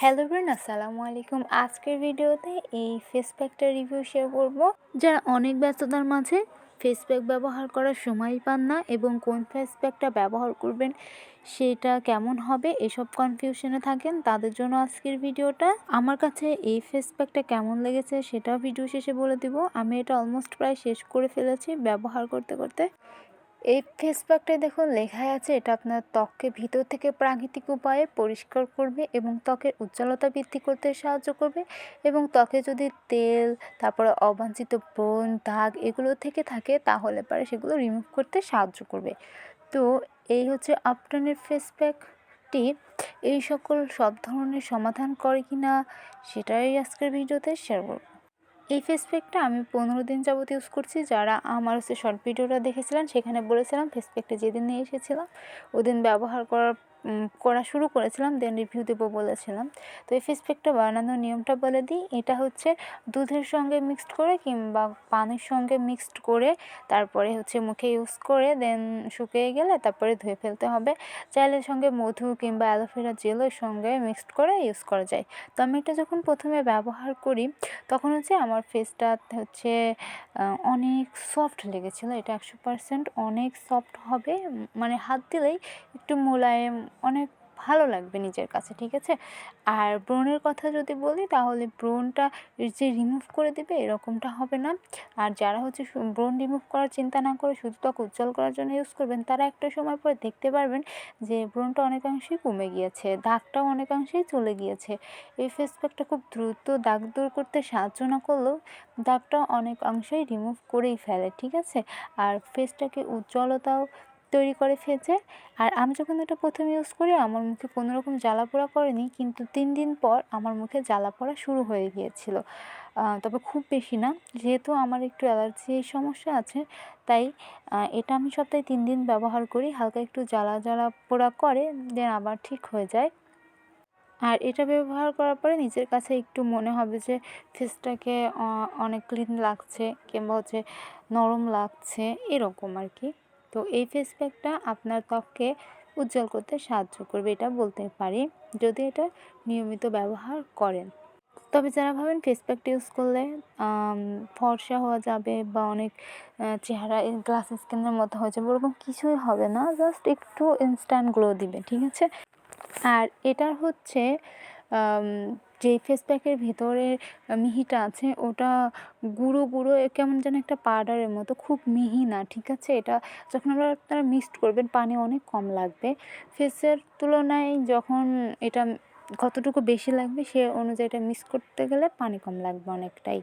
Hello brain, আসসালামু আলাইকুম। আজকের ভিডিওতে এই ফেস প্যাকটার রিভিউ শেয়ার করব। যারা অনেক ব্যস্ততার মাঝে ফেস প্যাক ব্যবহার করার সময় পান না এবং কোন ফেস প্যাকটা ব্যবহার করবেন সেটা কেমন হবে, এসব কনফিউশনে থাকেন, তাদের জন্য আজকের ভিডিওটা। আমার কাছে এই ফেস প্যাকটা কেমন লেগেছে সেটা ভিডিও শেষে বলে দিব। আমি এটা অলমোস্ট প্রায় শেষ করে ফেলেছি ব্যবহার করতে করতে। এই ফেস প্যাকটায় দেখুন লেখাই আছে, এটা আপনার ত্বককে ভিতর থেকে প্রাকৃতিক উপায়ে পরিষ্কার করবে এবং ত্বকের উজ্জ্বলতা বৃদ্ধি করতে সাহায্য করবে এবং ত্বকে যদি তেল, তারপরে অবাঞ্ছিত ব্রণ, দাগ এগুলো থেকে থাকে তাহলে পারে সেগুলো রিমুভ করতে সাহায্য করবে। তো এই হচ্ছে আপটনের ফেস প্যাকটি এই সকল সব ধরনের সমাধান করে কি না সেটাই আজকের ভিডিওতে শেয়ার করব। এই ফেস প্যাকটা আমি পনেরো দিন যাবত ইউজ করছি। যারা আমার হচ্ছে শর্ট ভিডিওটা দেখেছিলেন, সেখানে বলেছিলাম ফেস প্যাকটা যেদিন নিয়ে এসেছিলাম, ওদিন ব্যবহার করার করা শুরু করেছিলাম দেন রিভিউ দেবো বলেছিলাম। তো এই ফেস প্যাকটা বানানোর নিয়মটা বলে দিই, এটা হচ্ছে দুধের সঙ্গে মিক্সড করে কিংবা পানির সঙ্গে মিক্সড করে, তারপরে হচ্ছে মুখে ইউজ করে দেন শুকিয়ে গেলে তারপরে ধুয়ে ফেলতে হবে। চাইলের সঙ্গে মধু কিংবা অ্যালোভেরা জেলের সঙ্গে মিক্সড করে ইউজ করা যায়। তো আমি এটা যখন প্রথমে ব্যবহার করি, তখন হচ্ছে আমার ফেসটা হচ্ছে অনেক সফট লেগেছিলো। এটা একশো পারসেন্ট অনেক সফট হবে মানে হাত দিলেই একটু মোলায়েম অনেক ভালো লাগবে নিজের কাছে, ঠিক আছে? আর ব্রণের কথা যদি বলি, তাহলে ব্রণটা যে রিমুভ করে দেবে, এরকমটা হবে না। আর যারা হচ্ছে ব্রণ রিমুভ করার চিন্তা না করে শুধু ত্বক উজ্জ্বল করার জন্য ইউজ করবেন, তারা একটা সময় পরে দেখতে পারবেন যে ব্রণটা অনেকাংশেই কমে গিয়েছে, দাগটাও অনেকাংশেই চলে গিয়েছে। এই ফেস প্যাকটা খুব দ্রুত দাগ দূর করতে সাহায্য না করলেও দাগটা অনেকাংশেই রিমুভ করেই ফেলে, ঠিক আছে? আর ফেসটাকে উজ্জ্বলতাও তৈরি করে ফেলছে। আর আমি যখন এটা প্রথমে ইউজ করি, আমার মুখে কোনো রকম জ্বালা পোড়া করেনি কিন্তু তিন দিন পর আমার মুখে জ্বালা পোড়া শুরু হয়ে গিয়েছিল। তবে খুব বেশি না। যেহেতু আমার একটু অ্যালার্জির সমস্যা আছে, তাই এটা আমি সপ্তাহে তিন দিন ব্যবহার করি। হালকা একটু জ্বালা জ্বালা পোড়া করে দেন আবার ঠিক হয়ে যায়। আর এটা ব্যবহার করার পরে নিজের কাছে একটু মনে হবে যে ফেসটাকে অনেক ক্লিন লাগছে কিংবা হচ্ছে নরম লাগছে, এরকম আর কি। তো এই ফেস প্যাকটা আপনার ত্বককে উজ্জ্বল করতে সাহায্য করবে, এটা বলতে পারি। যদি এটা নিয়মিত ব্যবহার করেন। তবে যারা ভাবেন ফেস প্যাকটা ইউজ করলে ফর্সা হওয়া যাবে বা অনেক চেহারা গ্লাস স্কিনের মতো হয়ে যাবে, ওরকম কিছুই হবে না। জাস্ট একটু ইনস্ট্যান্ট গ্লো দিবে, ঠিক আছে? আর এটার হচ্ছে যে ফেস প্যাকের ভেতরে মিহিটা আছে, ওটা গুঁড়ো গুঁড়ো কেমন যেন একটা পাউডারের মতো, খুব মিহি না, ঠিক আছে? এটা যখন আমরা আপনারা মিক্সড করবেন পানি অনেক কম লাগবে। ফেসের তুলনায় যখন এটা কতটুকু বেশি লাগবে, সে অনুযায়ী এটা মিক্স করতে গেলে পানি কম লাগবে অনেকটাই।